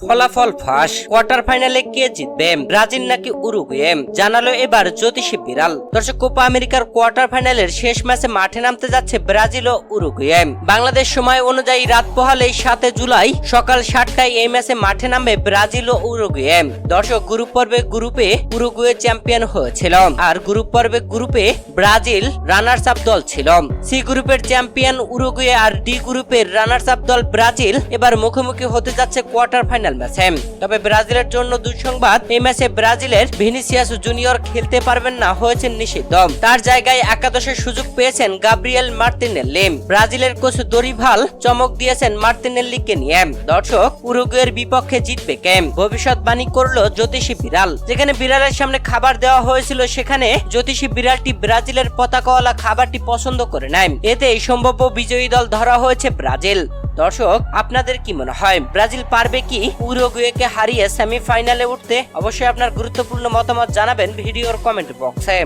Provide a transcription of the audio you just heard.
ফলাফল ফাঁস। কোয়ার্টার ফাইনালে কে জিতবে ব্রাজিল নাকি উরুগুয়ে জানালো এবার জ্যোতিষী বিড়াল। দর্শক, কোপা আমেরিকার কোয়ার্টার ফাইনালের শেষ ম্যাচে মাঠে নামতে যাচ্ছে ব্রাজিল ও উরুগুয়ে বাংলাদেশ সময় অনুযায়ী রাত পোহালে সাতে জুলাই সকাল সাতটায় এই ম্যাচে মাঠে নামবে ব্রাজিল ও উরুগুয়ে দর্শক, গ্রুপ পর্বে গ্রুপে উরুগুয়ে চ্যাম্পিয়ন হয়েছিল আর গ্রুপ পর্বে গ্রুপে ব্রাজিল রানার্স আপ দল ছিল সি গ্রুপের চ্যাম্পিয়ন উরুগুয়ে আর ডি গ্রুপের রানার্স আপ দল ব্রাজিল এবার মুখোমুখি হতে যাচ্ছে কোয়ার্টার ফাইনাল ম্যাচে তবে ব্রাজিলের জন্য দুঃসংবাদ, এই ম্যাচে ব্রাজিলের ভিনিসিয়াস জুনিয়র খেলতে পারবেন না হয়েছেন নিষিদ্ধ। তার জায়গায় একাদশের সুযোগ পেয়েছেন গাব্রিয়েল মার্তিনেল্লি ব্রাজিলের কোচ দরিভাল চমক দিয়েছেন মার্তিনেল্লিকে নিয়ে। দর্শক, উরুগুয়ের বিপক্ষে জিতবে কে? ভবিষ্যৎবাণী করল জ্যোতিষী বিড়াল। যেখানে বিড়ালের সামনে খাবার দেওয়া হয়েছিল, সেখানে জ্যোতিষী বিড়ালটি ব্রাজিলের পতাকাওয়ালা খাবারটি পছন্দ করে নেয়। এতে সম্ভাব্য বিজয়ী দল ধরা হয়েছে ব্রাজিল। দর্শক, আপনাদের কি মনে হয়, ব্রাজিল পারবে কি? উরুগুয়েকে হারিয়ে সেমিফাইনালে উঠতে? অবশ্যই আপনার গুরুত্বপূর্ণ মতামত জানাবেন ভিডিওর কমেন্ট বক্সে